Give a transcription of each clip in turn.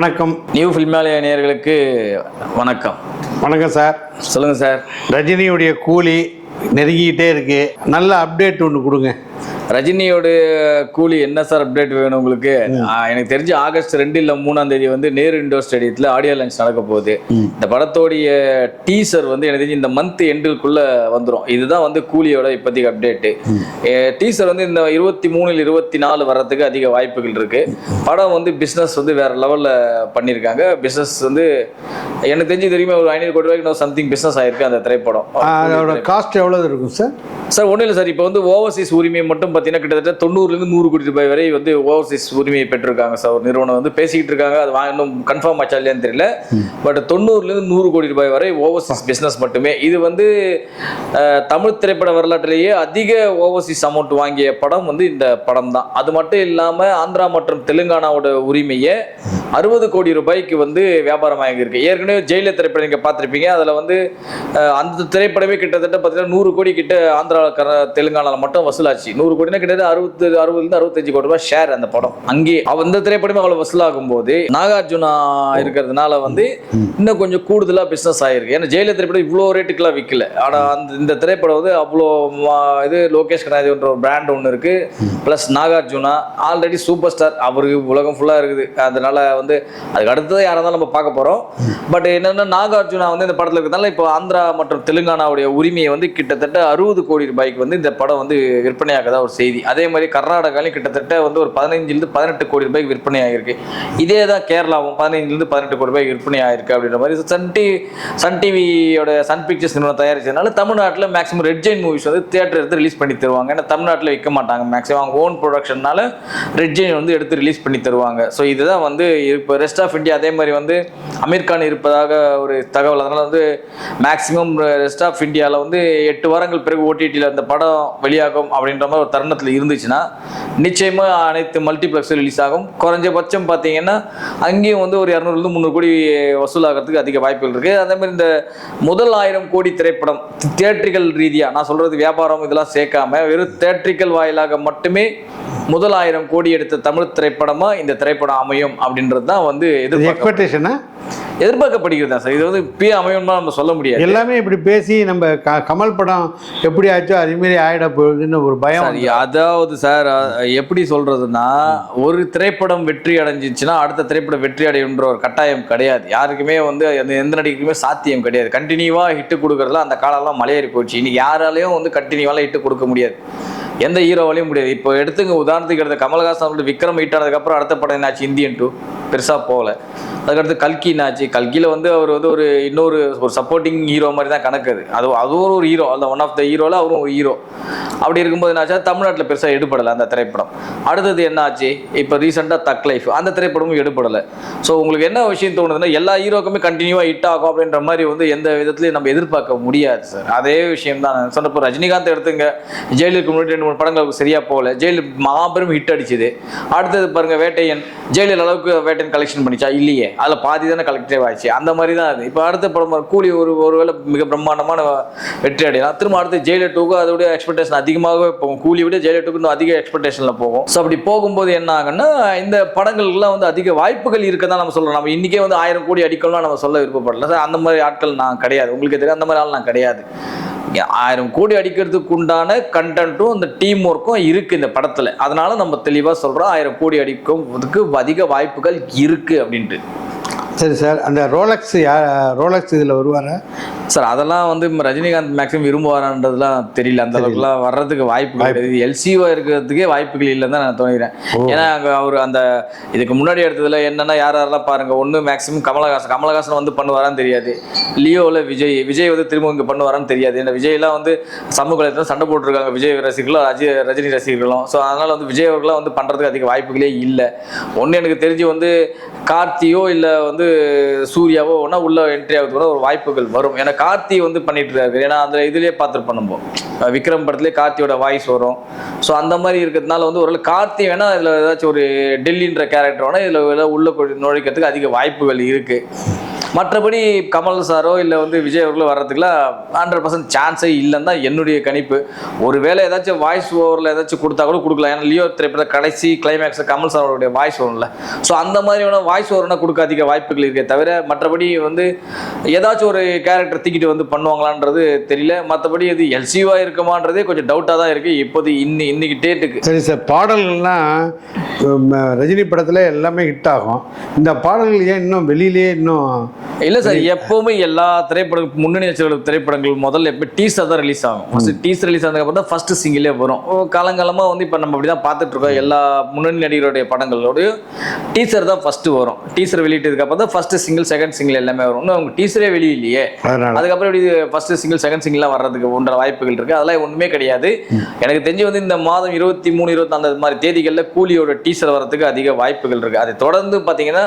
வணக்கம். நியூ ஃபில்மாலய நேயர்களுக்கு வணக்கம். வணக்கம் சார். சொல்லுங்கள் சார். ரஜினியுடைய கூலி நெருங்கிக்கிட்டே இருக்கு. நல்ல அப்டேட் ஒன்று கொடுங்க. ரஜினியோட கூலி என்ன சார் அப்டேட் வேணும் உங்களுக்கு? எனக்கு தெரிஞ்சு ஆகஸ்ட் ரெண்டு இல்லை மூணாம் தேதி வந்து நேரு இண்டோர் ஸ்டேடியத்தில் ஆடியோ லான்ச் நடக்க போகுது. இந்த படத்தோடைய டீசர் வந்து எனக்கு தெரிஞ்சு இந்த மந்த் எண்டுக்குள்ள வந்துடும் இதுதான் வந்து கூலியோட இப்போதைக்கு அப்டேட்டு டீசர் வந்து இந்த இருபத்தி மூணில் இருபத்தி நாலு வர்றதுக்கு அதிக வாய்ப்புகள் இருக்கு. படம் வந்து பிஸ்னஸ் வந்து வேற லெவலில் பண்ணியிருக்காங்க பிஸ்னஸ் வந்து எனக்கு தெரிஞ்சு தெரியுமா ஒரு ஐநூறு கோடி ரூபாய்க்கு சம்திங் பிஸ்னஸ் ஆயிருக்கு அந்த திரைப்படம். அதோட காஸ்ட் எவ்வளோ இருக்கும் சார் சார் ஒன்றும் இல்லை சார். இப்போ வந்து ஓவர்சீஸ் உரிமை மட்டும் பார்த்தீங்கன்னா கிட்டத்தட்ட தொண்ணூறுலேருந்து நூறு கோடி ரூபாய் வரை வந்து ஓவர்சீஸ் உரிமையை பெற்றிருக்காங்க சார். ஒரு நிறுவனம் வந்து பேசிக்கிட்டு இருக்காங்க. அது இன்னும் கன்ஃபார்ம் ஆச்சா இல்லையான்னு தெரியல. பட் தொண்ணூறுலேருந்து நூறு கோடி ரூபாய் வரை ஓவர்சீஸ் பிஸ்னஸ் மட்டுமே. இது வந்து தமிழ் திரைப்பட வரலாற்றிலேயே அதிக ஓவர்சீஸ் அமௌண்ட் வாங்கிய படம் வந்து இந்த படம் தான் அது மட்டும் இல்லாமல் ஆந்திரா மற்றும் தெலுங்கானாவோட உரிமையை அறுபது கோடி ரூபாய்க்கு வந்து வியாபாரம் ஆகியிருக்கு ஏற்கனவே ஜெயில திரைப்படம் நீங்கள் பார்த்துருப்பீங்க. அதில் வந்து அந்த திரைப்படமே கிட்டத்தட்ட பார்த்தீங்கன்னா நூறு கோடி கிட்ட ஆந்திரா கர தெலுங்கானாவில் மட்டும் வசூலாச்சு. நூறு கோடினா கிட்டத்தட்ட அறுபது அறுபதுலேருந்து அறுபத்தஞ்சு கோடி ரூபாய் ஷேர் அந்த படம். அங்கே அந்த திரைப்படமே அவ்வளோ வசூலாகும் போது நாகார்ஜுனா இருக்கிறதுனால வந்து இன்னும் கொஞ்சம் கூடுதலாக பிஸ்னஸ் ஆகிருக்கு ஏன்னா ஜெயில திரைப்படம் இவ்வளோ ரேட்டுக்கெல்லாம் விற்கல ஆனால் அந்த இந்த திரைப்படம் வந்து அவ்வளோ இது லோகேஷ் கனாதின்ற ஒரு பிராண்ட் ஒன்று இருக்குது plus Nagarjuna already super star அவருக்கு உலகம் ஃபுல்லாக இருக்குது. அதனால் வந்து அதுக்கு அடுத்தது யாராக இருந்தாலும் நம்ம பார்க்க போகிறோம் பட் என்னென்னா நாகார்ஜுனா வந்து இந்த படத்தில் இருக்கிறதுனால இப்போ ஆந்திரா மற்றும் தெலுங்கானாவுடைய உரிமையை வந்து கிட்டத்தட்ட அறுபது கோடி ரூபாய்க்கு வந்து இந்த படம் வந்து விற்பனையாகதான் ஒரு செய்தி. அதே மாதிரி கர்நாடகாலையும் கிட்டத்தட்ட வந்து ஒரு பதினஞ்சுலேருந்து பதினெட்டு கோடி ரூபாய்க்கு விற்பனை ஆகிருக்கு இதே தான் கேரளாவும் பதினஞ்சுலேருந்து பதினெட்டு கோடி ரூபாய்க்கு விற்பனை ஆகிருக்கு அப்படின்ற மாதிரி சன் டி சன் டிவியோட சன் பிக்சர்ஸ் நிறுவனம் தயாரிச்சதுனால தமிழ்நாட்டில் மேக்ஸிமம் ரெட் ஜெயின் மூவிஸ் வந்து தியேட்டர் எடுத்து ரிலீஸ் பண்ணி தருவாங்க. ஏன்னா தமிழ்நாட்டில் விற்க மாட்டாங்க. மேக்ஸிமம் அவங்க ஓன் ப்ரொடக்ஷன்னால ரெட் ஜெயின் வந்து எடுத்து ரிலீஸ் பண்ணி தருவாங்க. ஸோ இதுதான் வந்து இப்போ ரெஸ்ட் ஆஃப் இந்தியா அதே மாதிரி வந்து அமீர் கான் இருப்பதாக ஒரு தகவல். அதனால் வந்து மேக்ஸிமம் ரெஸ்ட் ஆஃப் இந்தியாவில் வந்து எட்டு வாரங்கள் பிறகு ஓடிடியில் அந்த படம் வெளியாகும் அப்படின்ற மாதிரி ஒரு தருணத்தில் இருந்துச்சுன்னா நிச்சயமாக அனைத்து மல்டிப்ளெக்ஸும் ரிலீஸ் ஆகும். குறைஞ்சபட்சம் பார்த்தீங்கன்னா அங்கேயும் வந்து ஒரு இரநூறுலேருந்து முந்நூறு கோடி வசூலாகிறதுக்கு அதிக வாய்ப்புகள் இருக்குது அதே மாதிரி இந்த முதல் ஆயிரம் கோடி திரைப்படம் தேட்டரிகள் ரீதியாக நான் சொல்கிறது வியாபாரம் இதெல்லாம் சேர்க்காம வெறும் தேட்டரிக்கல் வாயிலாக மட்டுமே முதல் ஆயிரம் கோடி எடுத்த தமிழ் திரைப்படமாக இந்த திரைப்படம் அமையும் அப்படின்றது தான் வந்து எக்ஸ்பெக்டேஷனா எதிர்பார்க்கப்படுகிறது தான் சார். இது வந்து இப்பயே அமையும்னா நம்ம சொல்ல முடியாது. எல்லாமே இப்படி பேசி நம்ம க கமல் படம் எப்படி ஆச்சோ அதேமாரி ஆயிட போகுதுன்னு ஒரு பயம் அதாவது சார் எப்படி சொல்றதுன்னா ஒரு திரைப்படம் வெற்றி அடைஞ்சிச்சுன்னா அடுத்த திரைப்படம் வெற்றி அடையுன்ற ஒரு கட்டாயம் கிடையாது. யாருக்குமே வந்து அந்த எந்த நடிகருக்குமே சாத்தியம் கிடையாது. கண்டினியூவா ஹிட் கொடுக்கறதுல அந்த காலம்லாம் மலையேறி போச்சு. இன்னைக்கு யாராலையும் வந்து கண்டினியூவாலாம் ஹிட் கொடுக்க முடியாது. எந்த ஹீரோவாலையும் முடியாது. இப்போ எடுத்துங்க உதாரணத்துக்கு எடுத்த கமல்ஹாசன் அவர்கள் விக்ரம் ஹிட் ஆனதுக்கப்புறம் அடுத்த படம் என்னாச்சு? இந்தியன் டூ பெருசாக போகல. அதுக்கடுத்து கல்கி என்னாச்சு? கல்கியில் வந்து அவர் வந்து ஒரு இன்னொரு ஒரு சப்போர்ட்டிங் ஹீரோ மாதிரி தான் கணக்கு அது. அது அதுவும் ஒரு ஹீரோ அந்த ஒன் ஆஃப் த ஹீரோவில் அவரும் ஒரு ஹீரோ அப்படி இருக்கும்போது என்னாச்சா? தமிழ்நாட்டில் பெருசாக எடுபடலை அந்த திரைப்படம். அடுத்தது என்ன ஆச்சு இப்போ ரீசெண்டாக தக் லைஃப் அந்த திரைப்படமும் எடுபடலை. ஸோ உங்களுக்கு என்ன விஷயம் தோணுதுன்னா எல்லா ஹீரோக்குமே கண்டினியூவாக ஹிட் ஆகும் அப்படின்ற மாதிரி வந்து எந்த விதத்துலையும் நம்ம எதிர்பார்க்க முடியாது சார் அதே விஷயம் தான். நான் சொன்னப்போ ரஜினிகாந்த் எடுத்துங்க. ஜெயிலுக்கு முன்னாடி ரெண்டு மூணு படங்கள் சரியாக போகல. ஜெயில் மாபெரும் ஹிட் அடிச்சுது. அடுத்தது பாருங்க வேட்டையன். ஜெயிலில் அளவுக்கு வேட்டையன் கலெக்ஷன் பண்ணிச்சா? இல்லையே. அதில் பாதி தானே கலெக்டிவ் ஆச்சு. அந்த மாதிரி தான் அது. இப்போ அடுத்த படம் கூலி ஒரு ஒருவேளை மிக பிரம்மாண்டமான வெற்றி அடையலாம். திரும்ப அடுத்து ஜெயிலர் டூக்கு அதோடைய எக்ஸ்பெக்டேஷன் அதிகமாகவே போகும் கூலி விட ஜெயலலிதாவுக்கு இன்னும் அதிக எக்ஸ்பெக்டேஷனில் போகும். ஸோ அப்படி போகும்போது என்ன ஆகுன்னா இந்த படங்களுக்குலாம் வந்து அதிக வாய்ப்புகள் இருக்க தான் நம்ம சொல்கிறோம் நம்ம இன்றைக்கே வந்து ஆயிரம் கோடி அடிக்கணும்னு நம்ம சொல்ல விருப்பப்படல. சார் அந்த மாதிரி ஆட்கள் நான் கிடையாது. உங்களுக்கு தெரியும் அந்த மாதிரி ஆள் நான் கிடையாது. ஆயிரம் கோடி அடிக்கிறதுக்கு உண்டான கண்டென்ட்டும் இந்த டீம் ஒர்க்கும் இருக்குது இந்த படத்தில். அதனால நம்ம தெளிவாக சொல்கிறோம் ஆயிரம் கோடி அடிக்கும் அதுக்கு அதிக வாய்ப்புகள் இருக்குது அப்படின்ட்டு. சரி சார் அந்த ரோலக்ஸ் யார் ரோலக்ஸ் இதில் வருவாரா? சார் அதெல்லாம் வந்து ரஜினிகாந்த் மேக்ஸிமம் விரும்புவாரான்றதுலாம் தெரியல. அந்த அளவுக்குலாம் வர்றதுக்கு வாய்ப்பு கிடையாது. எல்சிஓ இருக்கிறதுக்கே வாய்ப்புகள் இல்லைன்னு தான் நான் தோணுகிறேன் ஏன்னா அங்க அவர் அந்த இதுக்கு முன்னாடி எடுத்ததுல என்னன்னா யார் யாரெல்லாம் பாருங்க ஒன்று மேக்ஸிமம் கமலஹாசன். கமலஹாசன் வந்து பண்ணுவாரான்னு தெரியாது. லியோவில் விஜய் விஜய் வந்து திரும்ப இங்கே பண்ணுவாரான்னு தெரியாது. ஏன்னா விஜய்லாம் வந்து சமூக வலைத்தளம் சண்டை போட்டிருக்காங்க. விஜய் ரசிகர்களும் அஜய் ரஜினி ரசிகர்களும் ஸோ அதனால வந்து விஜய் அவர்களாம் வந்து பண்ணுறதுக்கு அதிக வாய்ப்புகளே இல்லை. ஒன்று எனக்கு தெரிஞ்சு வந்து கார்த்தியோ இல்லை வந்து சூர்யாவோ ஒன்றா உள்ள என்ட்ரி ஆகுது கூட ஒரு வாய்ப்புகள் வரும். ஏன்னா கார்த்தி வந்து பண்ணிட்டு இருக்காரு ஏன்னா அந்த இதுலேயே பார்த்துருப்போம் நம்ம. விக்ரம் படத்துலேயே கார்த்தியோட வாய்ஸ் வரும். ஸோ அந்த மாதிரி இருக்கிறதுனால வந்து ஒரு கார்த்தி வேணா இதில் ஏதாச்சும் ஒரு டெல்லின்ற கேரக்டர் வேணா இதில் உள்ள நுழைக்கிறதுக்கு அதிக வாய்ப்புகள் இருக்குது மற்றபடி கமல் சாரோ இல்லை வந்து விஜய் அவர்களோ வர்றதுக்குலாம் ஹண்ட்ரட் பர்சன்ட் சான்ஸே இல்லைன்னு தான் என்னுடைய கணிப்பு. ஒருவேளை ஏதாச்சும் வாய்ஸ் ஓவரில் ஏதாச்சும் கொடுத்தா கூட கொடுக்கலாம். ஏன்னா லியோ திரைப்பட கடைசி கிளைமேக்ஸ் கமல் சாரோடைய வாய்ஸ் வரும்ல ஸோ அந்த மாதிரியான வாய்ஸ் ஓவர்னா கொடுக்க அதிக வாய்ப்புகள் இருக்கே தவிர மற்றபடி வந்து ஏதாச்சும் ஒரு கேரக்டர் தூக்கிட்டு வந்து பண்ணுவாங்களான்றது தெரியல. மற்றபடி இது எல்சிவா இருக்குமான்றதே கொஞ்சம் டவுட்டாக தான் இருக்குது இப்போது இன்னி இன்னைக்கு டேட்டுக்கு சரி சார் பாடல்கள்லாம் ரஜினி படத்தில் எல்லாமே ஹிட் ஆகும். இந்த பாடல்கள் ஏன் இன்னும் வெளியிலேயே இன்னும் இல்லை சார் எப்பவுமே எல்லா திரைப்படங்கள் முன்னணி நட்சத்திர திரைப்படங்கள் முதல்ல எப்போ டீசர் தான் ரிலீஸ் ஆகும். ஃபர்ஸ்ட் டீசர் ரிலீஸ் ஆனதுக்கப்புறம் தான் ஃபர்ஸ்ட் சிங்கிளே வரும். காலங்காலமாக வந்து இப்போ நம்ம அப்படி தான் பார்த்துட்டு இருக்கோம். எல்லா முன்னணி நடிகருடைய படங்களோடய டீசர் தான் ஃபர்ஸ்ட் வரும். டீசர் வெளியிட்டதுக்கு அப்புறம் தான் ஃபர்ஸ்ட் சிங்கிள் செகண்ட் சிங்கிள் எல்லாமே வரும். இன்னும் அவங்க டீசரே வெளியிலையே. அதுக்கப்புறம் இப்படி ஃபர்ஸ்ட் சிங்கிள் செகண்ட் சிங்கிள்லாம் வர்றதுக்கு உண்டான வாய்ப்புகள் இருக்கு. அதெல்லாம் ஒன்றுமே கிடையாது. எனக்கு தெரிஞ்சு வந்து இந்த மாதம் இருபத்தி மூணு இருபத்தி அந்த மாதிரி தேதிகளில் கூலியோட டீசர் வரதுக்கு அதிக வாய்ப்புகள் இருக்கு. அதை தொடர்ந்து பார்த்தீங்கன்னா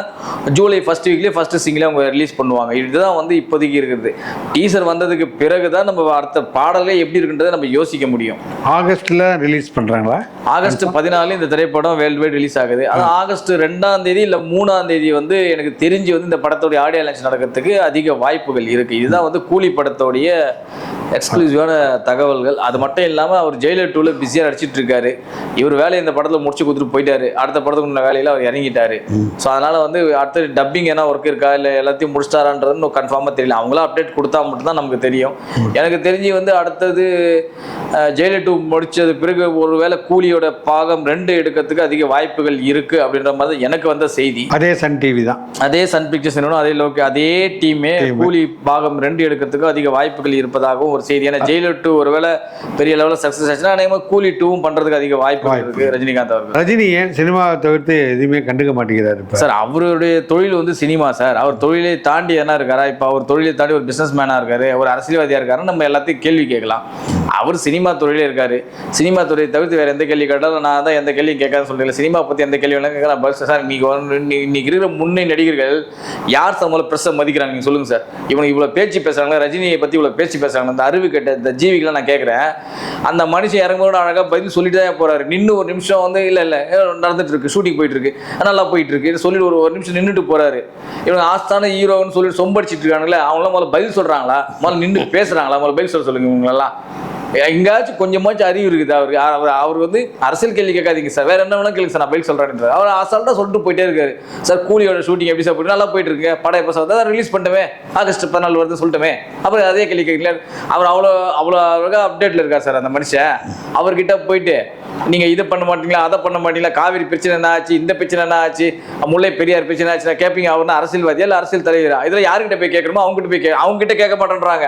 ஜூலை ஃபர்ஸ்ட் வீக்லேயே ஃபர்ஸ்ட் சிங்கிளே அவங்க ரிலீஸ் பண்ணுவாங்க. இதுதான் வந்து இப்போதைக்கு இருக்குது. டீசர் வந்ததுக்கு பிறகு தான் நம்ம அடுத்த பாடலே எப்படி இருக்குன்றதை நம்ம யோசிக்க முடியும். ஆகஸ்ட்டில் ரிலீஸ் பண்ணுறாங்களா ஆகஸ்ட் பதினாலு இந்த திரைப்படம் வேர்ல்டு வைட் ரிலீஸ் ஆகுது. அது ஆகஸ்ட் ரெண்டாம் தேதி இல்லை மூணாம் தேதி வந்து எனக்கு தெரிஞ்சு வந்து இந்த படத்தோடைய ஆடியோ லான்ச் நடக்கிறதுக்கு அதிக வாய்ப்புகள் இருக்கு. இதுதான் வந்து கூலி படத்தோடைய எக்ஸ்க்ளூசிவான தகவல்கள். அது மட்டும் இல்லாமல் அவர் ஜெயிலர் டூவில் பிஸியாக நடிச்சிட்டு இருக்காரு. இவர் வேலையை இந்த படத்தில் முடிச்சு கொடுத்துட்டு போயிட்டாரு. அடுத்த படத்துக்கு உள்ள வேலையில் அவர் இறங்கிட்டாரு. ஸோ அதனால வந்து அடுத்து டப்பிங் என்ன ஒர்க் இருக்கா? இல்லை எல்லாத்தையும் முடிச்சிட்டாரான்றது இன்னும் கன்ஃபார்மாக தெரியல. அவங்களா அப்டேட் கொடுத்தா மட்டும்தான் நமக்கு தெரியும். எனக்கு தெரிஞ்சு வந்து அடுத்தது ஜெயிலர் டூ முடிச்சது பிறகு ஒருவேளை கூலியோட பாகம் ரெண்டு எடுக்கிறதுக்கு அதிக வாய்ப்புகள் இருக்கு அப்படின்ற மாதிரி எனக்கு வந்த செய்தி. அதே சன் டிவி தான். அதே சன் பிக்சர்ஸ் அதே லோகே அதே டீமே கூலி பாகம் ரெண்டு எடுக்கிறதுக்கு அதிக வாய்ப்புகள் இருப்பதாகவும் ஒரு செய்தி. ஏன்னா ஜெயிலர் டூ ஒருவேளை பெரிய லெவலில் சக்ஸஸ் ஆச்சுன்னா அநேகமாக கூலி டூவும் பண்றதுக்கு அதிக வாய்ப்புகள் இருக்கு ரஜினிகாந்த் அவர்கள். ரஜினி ஏன் சினிமாவை தவிர்த்து எதுவுமே கண்டுக்க மாட்டேங்கிறாரு சார் அவருடைய தொழில் வந்து சினிமா சார். அவர் தொழிலை தாண்டி என்ன இருக்காரா? இப்போ அவர் தொழிலை தாண்டி ஒரு பிசினஸ் மேனாக இருக்காரு ஒரு அரசியல்வாதியாக இருக்காரு நம்ம எல்லாத்தையும் கேள்வி கேட்கலாம். அவர் சினிமா துறையிலே இருக்காரு. சினிமா துறையை தவிர்த்து வேற எந்த கேள்வி கேட்டாலும் நான் தான் எந்த கேள்வியும் கேட்காத சொல்றேன் சினிமா பற்றி எந்த கேள்வி வேணாலும் கேட்கலாம். பஸ் சார் இன்னைக்கு இன்னைக்கு இருக்கிற முன்னணி நடிகர்கள் யார் சம்பளம் ப்ரெஸ்ஸை மதிக்கிறாங்க? நீங்கள் சொல்லுங்க சார். இவங்க இவ்வளோ பேச்சு பேசுறாங்க ரஜினியை பற்றி இவ்வளோ பேச்சு பேசுறாங்க அந்த அறிவு கெட்ட இந்த ஜீவிகளை நான் கேட்குறேன் அந்த மனுஷன் இறங்கும்போது அழகாக பதில் சொல்லிட்டு தான் போகிறாரு நின்று ஒரு நிமிஷம் வந்து இல்லை இல்லை நடந்துட்டு இருக்கு ஷூட்டிங் போயிட்டு இருக்கு நல்லா போயிட்டு இருக்கு சொல்லிட்டு ஒரு ஒரு நிமிஷம் நின்றுட்டு போறாரு. இவங்க ஆஸ்தான ஹீரோன்னு சொல்லிட்டு சொம்படிச்சிட்டு இருக்காங்களே அவங்களாம் முதல்ல பதில் சொல்றாங்களா? முதல்ல நின்று பேசுறாங்களா? முதல்ல பதில் சொல்ல சொல்லுங்க இவங்களெல்லாம். எங்கேயாச்சும் கொஞ்சமாச்சும் அறிவு இருக்குது. அவருக்கு அவர் அவர் வந்து அரசியல் கேள்வி கேட்காதீங்க சார். வேற என்ன வேணாலும் கேளுங்க சார். நான் பதில் சொல்றேன் அவர் அசால்ட்டா சொல்லிட்டு போயிட்டே இருக்காரு. சார் கூலியோட ஷூட்டிங் எப்படி சார் நல்லா போயிட்டு இருக்கு. படம் எப்போ சார் ரிலீஸ் பண்ணிட்டமே. ஆகஸ்ட் பதினாலு வருது சொல்லிட்டுமே. அப்புறம் அதே கேள்வி கேட்கல. அவர் அவ்வளோ அவ்வளோ அழகாக அப்டேட்ல இருக்கார் சார் அந்த மனுஷன். அவர்கிட்ட போயிட்டு நீங்க இதை பண்ண மாட்டீங்களா அதை பண்ண மாட்டீங்களா காவிரி பிரச்சனை என்ன ஆச்சு இந்த பிரச்சனை என்ன ஆச்சு முல்லை பெரியார் பிரச்சனை நான் கேட்பீங்க அவர்னா அரசியல்வாதியா இல்லை அரசியல் தலைவரா? இதுல யாருக்கிட்ட போய் கேட்கணுமோ அவங்க கிட்ட போய் கே அவங்க கிட்ட கேட்க மாட்டேன்றாங்க.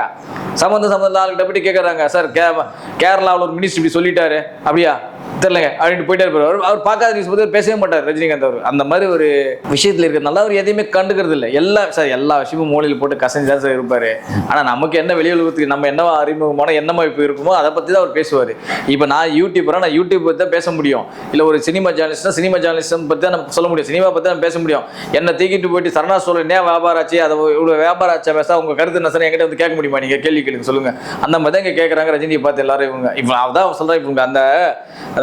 சம்மந்த சம்மந்த ஆளுகிட்ட போய் கேட்கறாங்க. சார் கே கேரளாவில் ஒரு மினிஸ்டர் இப்படி சொல்லிட்டாரு. அப்படியா? தெரிலங்க அப்படின்ட்டு போயிட்டே இருப்பாரு. அவர் அவர் பார்க்காத நியூஸ் பற்றி பேசவே மாட்டார் ரஜினிகாந்த் அவர். அந்த மாதிரி ஒரு விஷயத்தில் இருக்கிறதுனால அவர் எதையுமே கண்டுக்கிறது இல்லை. எல்லா சார் எல்லா விஷயமும் மூலையில் போட்டு கசஞ்சு தான் சார் இருப்பார். ஆனால் நமக்கு என்ன வெளி உலகத்துக்கு நம்ம என்ன அறிமுகமான என்ன இப்போ இருக்குமோ அதை பற்றி தான் அவர் பேசுவார். இப்போ நான் யூடியூபராக நான் யூடியூப் பற்றி தான் பேச முடியும். இல்லை ஒரு சினிமா ஜேர்னலிஸ்ட்னா சினிமா ஜேர்னலிஸ்டம் பற்றி தான் நம்ம சொல்ல முடியும். சினிமா பற்றி தான் பேச முடியும். என்ன தூக்கிட்டு போயிட்டு சரணா சொல்ல என்ன வியாபாரம் ஆச்சு அதை இவ்வளோ வியாபாரம் ஆச்சா பேச உங்க கருத்து என்ன சார்? என்கிட்ட வந்து கேட்க முடியுமா? நீங்கள் கேள்வி கேளுங்க சொல்லுங்க. அந்த மாதிரி தான் இங்கே கேட்குறாங்க ரஜினியை பார்த்து எல்லாரும் இவங்க. இப்போ அதான் சொல்கிறேன் இவங்க அந்த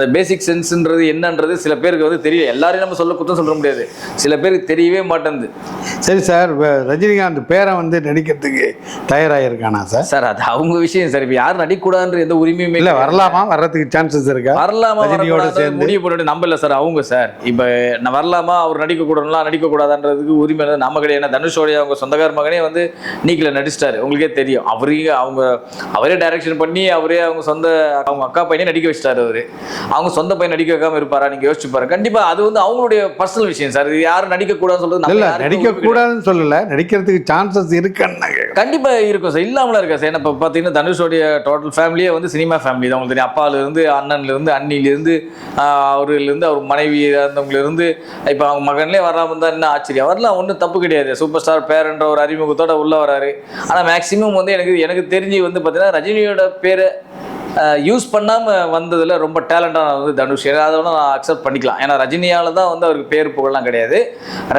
அந்த பேசிக் சென்ஸ்ன்றது என்னன்றது சில பேருக்கு வந்து தெரியல. எல்லாரையும் நம்ம சொல்ல குத்தம் சொல்ல முடியாது. சில பேருக்கு தெரியவே மாட்டேங்குது. சரி சார். ரஜினிகாந்த் பேரை வந்து நடிக்கிறதுக்கு தயாராகிருக்கானா சார்? சார் அது அவங்க விஷயம் சார். இப்போ யாரும் நடிக்கக்கூடாதுன்ற எந்த உரிமையுமே இல்லை வரலாமா? வர்றதுக்கு சான்சஸ் இருக்கா? வரலாமா ரஜினியோட சேர்ந்து. முடிவு பண்ண நம்ம இல்ல சார். அவங்க சார். இப்போ நான் வரலாமா? அவர் நடிக்க கூடாதுலாம் நடிக்க கூடாதுன்றதுக்கு உரிமை இல்லை. நம்ம கிடையாது. ஏன்னா தனுஷோடைய அவங்க சொந்தக்கார மகனே வந்து நீக்கில் நடிச்சிட்டாரு. உங்களுக்கே தெரியும். அவரே அவங்க அவரே டைரக்ஷன் பண்ணி அவரே அவங்க சொந்த அவங்க அக்கா பையனே நடிக்க வச்சிட்டாரு அவரு. அவங்க சொந்த பையன் நடிக்க வைக்காம இருப்பாரா? நீங்க யோசிச்சு பாருங்க. கண்டிப்பா அது வந்து அவங்களுடைய பர்சனல் விஷயம் சார். இது யாரும் நடிக்க கூடாதுன்னு சொல்றது இல்லை நடிக்க. கூடாதுன்னு சொல்லல. நடிக்கிறதுக்கு சான்சஸ் இருக்குன்னு. கண்டிப்பா இருக்கும் சார். இல்லாமல இருக்கா சார்? இப்போ பார்த்தீங்கன்னா தனுஷோடைய டோட்டல் ஃபேமிலியே வந்து சினிமா ஃபேமிலி தான். உங்களுக்கு தெரியும். அப்பால இருந்து அண்ணன்ல இருந்து அண்ணில இருந்து அவர்ல இருந்து அவர் மனைவி இருந்தவங்கள இருந்து இப்போ அவங்க மகன்லேயே வராம இருந்தா என்ன ஆச்சரியம்? வரலாம் ஒன்றும் தப்பு கிடையாது. சூப்பர் ஸ்டார் பேரன்ற ஒரு அறிமுகத்தோட உள்ள வராரு. ஆனா மேக்சிமம் வந்து எனக்கு எனக்கு தெரிஞ்சு வந்து பார்த்தீங்கன்னா ரஜினியோட பேரை யூஸ் பண்ணாமல் வந்ததில் ரொம்ப டேலண்டான வந்து தனுஷ். அதை வந்து நான் அக்செப்ட் பண்ணிக்கலாம். ஏன்னா ரஜினியால் தான் வந்து அவருக்கு பேர் புகழலாம் கிடையாது.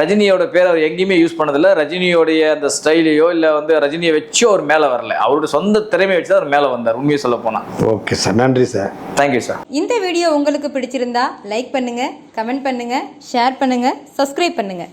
ரஜினியோட பேர் அவர் எங்கேயுமே யூஸ் பண்ணதில்ல. ரஜினியோடைய அந்த ஸ்டைலையோ இல்லை வந்து ரஜினியை வச்சு அவர் மேலே வரல. அவரோட சொந்த திறமையை வச்சு தான் அவர் மேலே வந்தார். உண்மையை சொல்ல போனால் ஓகே சார் நன்றி சார் தேங்க்யூ சார் இந்த வீடியோ உங்களுக்கு பிடிச்சிருந்தா லைக் பண்ணுங்க கமெண்ட் பண்ணுங்க ஷேர் பண்ணுங்க சப்ஸ்கிரைப் பண்ணுங்க.